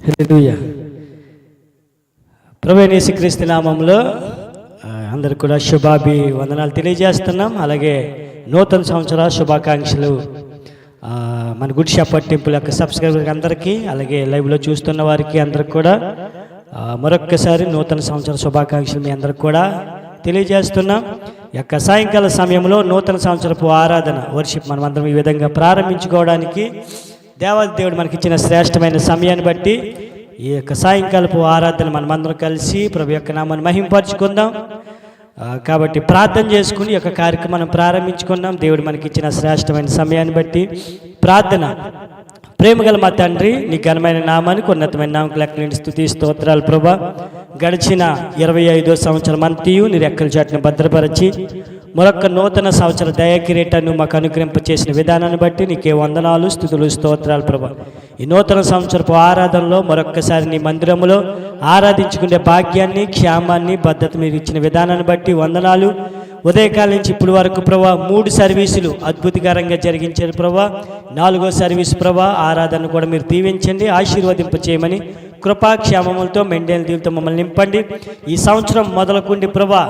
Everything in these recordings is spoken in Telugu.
హల్లెలూయా. ప్రవేణేసి క్రీస్తు నామంలో అందరు అందరికి కూడా శుభాభి వందనాలు తెలియజేస్తున్నాం. అలాగే నూతన సంవత్సర శుభాకాంక్షలు మన గుడ్ షాపర్ టెంపుల్ యొక్క సబ్స్క్రైబర్ అందరికీ అలాగే లైవ్లో చూస్తున్న వారికి అందరికి కూడా మరొక్కసారి నూతన సంవత్సర శుభాకాంక్షలు మీ అందరికి కూడా తెలియజేస్తున్నాం. యొక్క సాయంకాల సమయంలో నూతన సంవత్సరపు ఆరాధన వర్షిప్ మనం అందరం ఈ విధంగా ప్రారంభించుకోవడానికి దేవాది దేవుడు మనకిచ్చిన శ్రేష్టమైన సమయాన్ని బట్టి ఈ యొక్క సాయంకాలపు ఆరాధన మనమందరం కలిసి ప్రభు యొక్క నామాన్ని మహింపరచుకుందాం. కాబట్టి ప్రార్థన చేసుకుని ఈ యొక్క కార్యక్రమం ప్రారంభించుకుందాం. దేవుడు మనకి ఇచ్చిన శ్రేష్టమైన సమయాన్ని బట్టి ప్రార్థన. ప్రేమగల మా తండ్రి నీ ఘనమైన నామానికి ఉన్నతమైన నామకు లెక్కలేని స్థుతి స్తోత్రాలు ప్రభా. గడిచిన ఇరవై ఐదో సంవత్సరం అంతయు నీ రెక్కల చాటును భద్రపరిచి మరొక నూతన సంవత్సర దయాకిరీటాన్ని మాకు అనుగ్రహింప చేసిన విధానాన్ని బట్టి నీకే వందనాలు స్థుతులు స్తోత్రాలు ప్రభా. ఈ నూతన సంవత్సరపు ఆరాధనలో మరొక్కసారి నీ మందిరంలో ఆరాధించుకునే భాగ్యాన్ని క్షేమాన్ని భద్రత మీరు ఇచ్చిన విధానాన్ని బట్టి వందనాలు. ఉదయకాలం నుంచి ఇప్పుడు వరకు ప్రభా మూడు సర్వీసులు అద్భుతకరంగా జరిగించారు ప్రభా. నాలుగో సర్వీస్ ప్రభా ఆరాధన కూడా మీరు దీవించండి ఆశీర్వదింప చేయమని కృపాక్షేమములతో మెండేల దీవులతో మమ్మల్ని నింపండి. ఈ సంవత్సరం మొదలుకుండి ప్రభా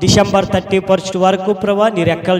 డిసెంబర్ థర్టీ ఫస్ట్ వరకు ప్రభా నీ రెక్కల